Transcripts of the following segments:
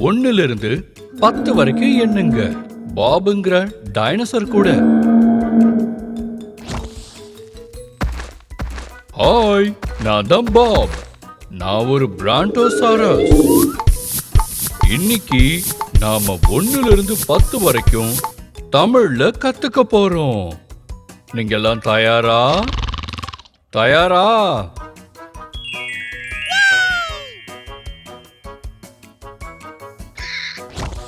ஒன்னுல இருந்து பத்து வரைக்கும் எண்ணுங்க. பாபுங்கிற டைனோசர் கூட. ஹாய் நான் தான் பாப். நான் ஒரு பிராண்டோசாரஸ் இன்னைக்கு நாம ஒன்னுல இருந்து பத்து வரைக்கும் தமிழ்ல கத்துக்க போறோம். நீங்க எல்லாம் தயாரா? தயாரா?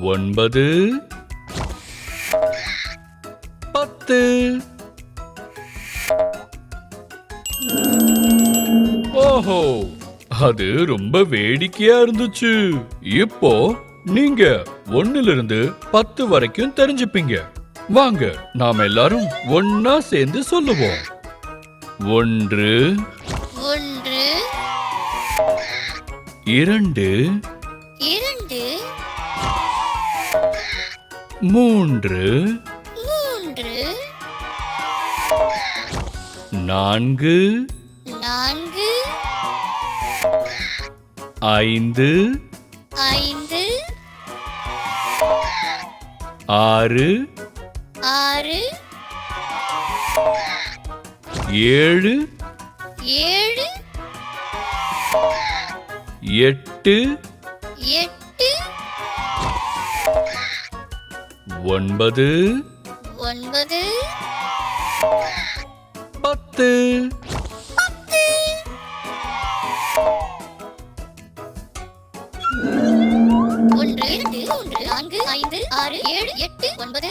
ஒன்பது. பத்து. ஓஹோ அது ரொம்ப வேடிக்கையா இருந்துச்சு. இப்போ நீங்க ஒண்ணுல இருந்து பத்து வரைக்கும் தெரிஞ்சுப்பீங்க. வாங்க நாம எல்லாரும் ஒன்னா சேர்ந்து சொல்லுவோம். ஒன்று. ஒன்று. இரண்டு. இரண்டு. மூன்று மூன்று நான்கு நான்கு ஐந்து ஐந்து ஆறு ஆறு ஏழு ஏழு எட்டு எட்டு ஒன்பது ஒன்பது பத்து. ஒன்று இரண்டு மூன்று நான்கு ஐந்து ஆறு ஏழு எட்டு ஒன்பது.